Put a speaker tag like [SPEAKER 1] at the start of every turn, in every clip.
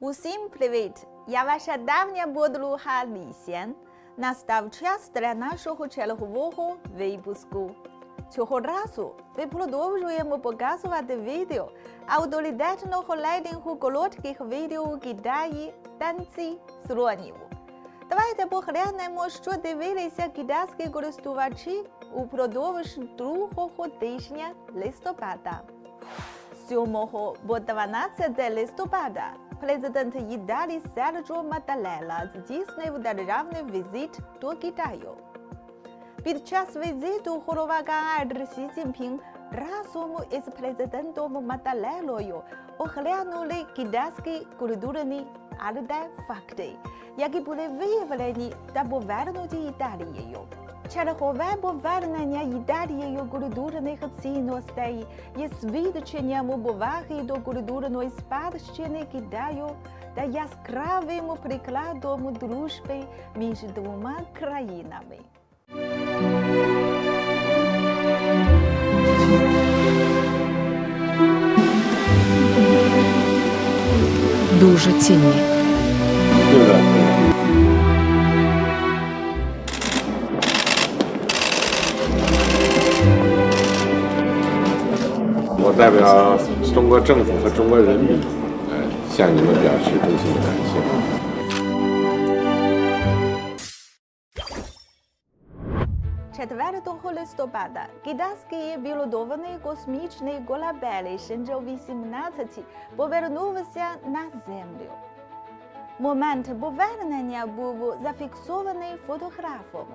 [SPEAKER 1] Усім привіт! Я ваша давня подруга Лісєн. Настав час для нашого чергового випуску. Цього разу ми продовжуємо показувати відео авторитетного рейтингу коротких відео у Китаї танці слонів. Давайте поглянемо, що дивилися китайські користувачі упродовж другого тижня листопада. 7 по 12 листопада президент Італії Серджо Маталела здійснив державний візит до Китаю. Під час візиту голова КНР Сі Цзіньпін разом із президентом Маталелою оглянули китайські культурні артефакти, які були виявлені та повернуті Італією. Чергове повернення Італією культурних цінностей є свідченням поваги до культурної спадщини Китаю та яскравим прикладом дружби між двома країнами.
[SPEAKER 2] Дуже цінні.
[SPEAKER 3] 我代表中国政府和中国人民，呃，向你们表示衷心的感谢。
[SPEAKER 1] 4 листопада китайський білодований космічний корабель Шенджоу-18 повернувся на землю. Момент повернення був зафіксований фотографом.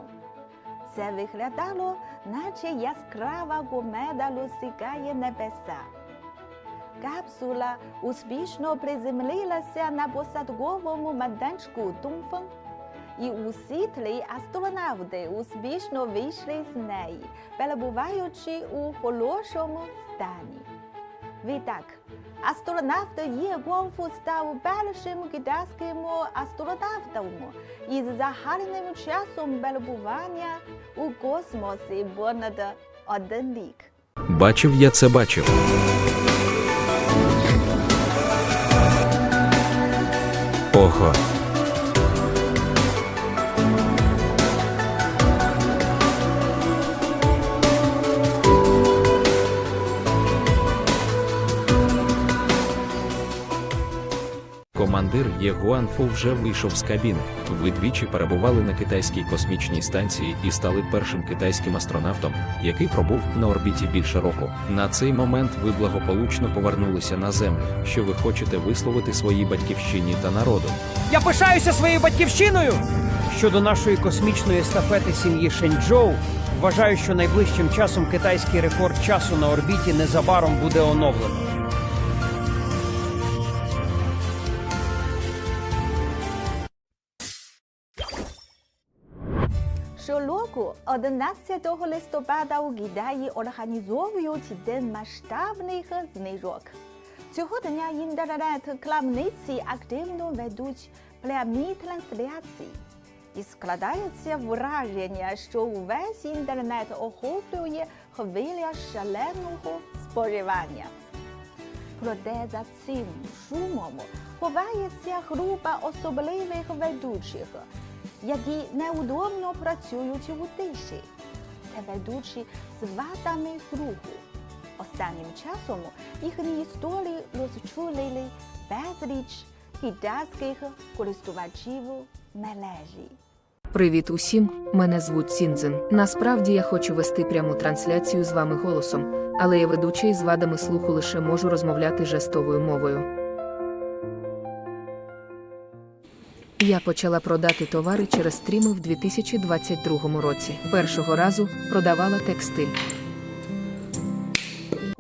[SPEAKER 1] Це виглядало, наче яскрава комета розсікає небеса. Капсула успішно приземлилася на посадковому майданчику Дунфeng, і усі три астронавти успішно вийшли з неї, перебуваючи у хорошому стані. Відтак, астронавт Є Гуанфу став першим китайським астронавтом із загальним часом перебування у космосі понад один рік.
[SPEAKER 2] Бачив я це бачив. Ого. Командир Єгуанфу вже вийшов з кабіни. Ви двічі перебували на китайській космічній станції і стали першим китайським астронавтом, який пробув на орбіті більше року. На цей момент ви благополучно повернулися на землю. Що ви хочете висловити своїй батьківщині та народу?
[SPEAKER 4] Я пишаюся своєю батьківщиною. Щодо нашої космічної естафети сім'ї Шенчжоу, вважаю, що найближчим часом китайський рекорд часу на орбіті незабаром буде оновлено.
[SPEAKER 1] Щороку 11 листопада у Китаї організовують день масштабних знижок. Цього дня інтернет-крамниці активно ведуть прямі трансляції. І складається враження, що увесь інтернет охоплює хвиля шаленого споживання. Проте за цим шумом ховається група особливих ведучих, які неудобно працюють у тиші. Це ведучі з вадами слуху. Останнім часом їхні історії розчулили безліч китайських користувачів мережі.
[SPEAKER 5] Привіт усім, мене звуть Цінзин. Насправді я хочу вести пряму трансляцію з вами голосом, але я ведучий з вадами слуху лише можу розмовляти жестовою мовою. Я почала продати товари через стріми в 2022 році. Першого разу продавала текстиль.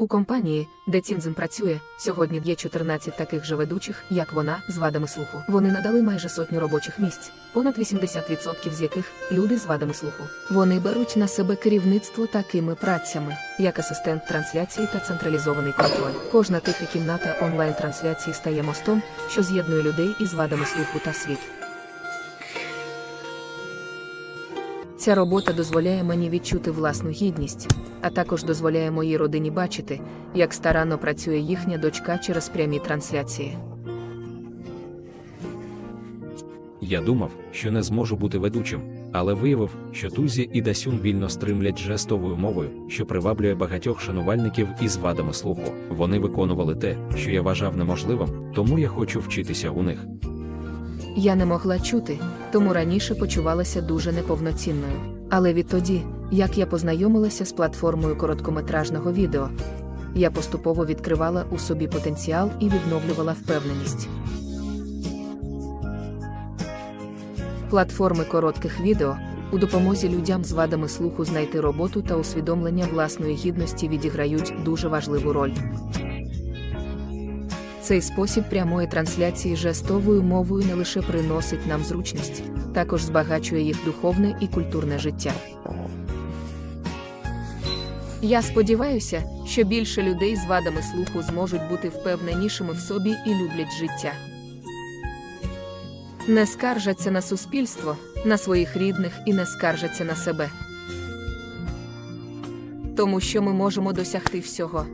[SPEAKER 5] У компанії, де Цінзин працює, сьогодні є 14 таких же ведучих, як вона, з вадами слуху. Вони надали майже сотню робочих місць, понад 80% з яких люди з вадами слуху. Вони беруть на себе керівництво такими працями, як асистент трансляції та централізований контроль. Кожна тиха кімната онлайн-трансляції стає мостом, що з'єднує людей із вадами слуху та світ. Ця робота дозволяє мені відчути власну гідність, а також дозволяє моїй родині бачити, як старанно працює їхня дочка через прямі трансляції.
[SPEAKER 2] Я думав, що не зможу бути ведучим, але виявив, що Тузі і Дасюн вільно стримлять жестовою мовою, що приваблює багатьох шанувальників із вадами слуху. Вони виконували те, що я вважав неможливим, тому я хочу вчитися у них.
[SPEAKER 5] Я не могла чути, тому раніше почувалася дуже неповноцінною. Але відтоді, як я познайомилася з платформою короткометражного відео, я поступово відкривала у собі потенціал і відновлювала впевненість. Платформи коротких відео у допомозі людям з вадами слуху знайти роботу та усвідомлення власної гідності відіграють дуже важливу роль. Цей спосіб прямої трансляції жестовою мовою не лише приносить нам зручність, також збагачує їх духовне і культурне життя. Я сподіваюся, що більше людей з вадами слуху зможуть бути впевненішими в собі і люблять життя. Не скаржаться на суспільство, на своїх рідних і не скаржаться на себе. Тому що ми можемо досягти всього.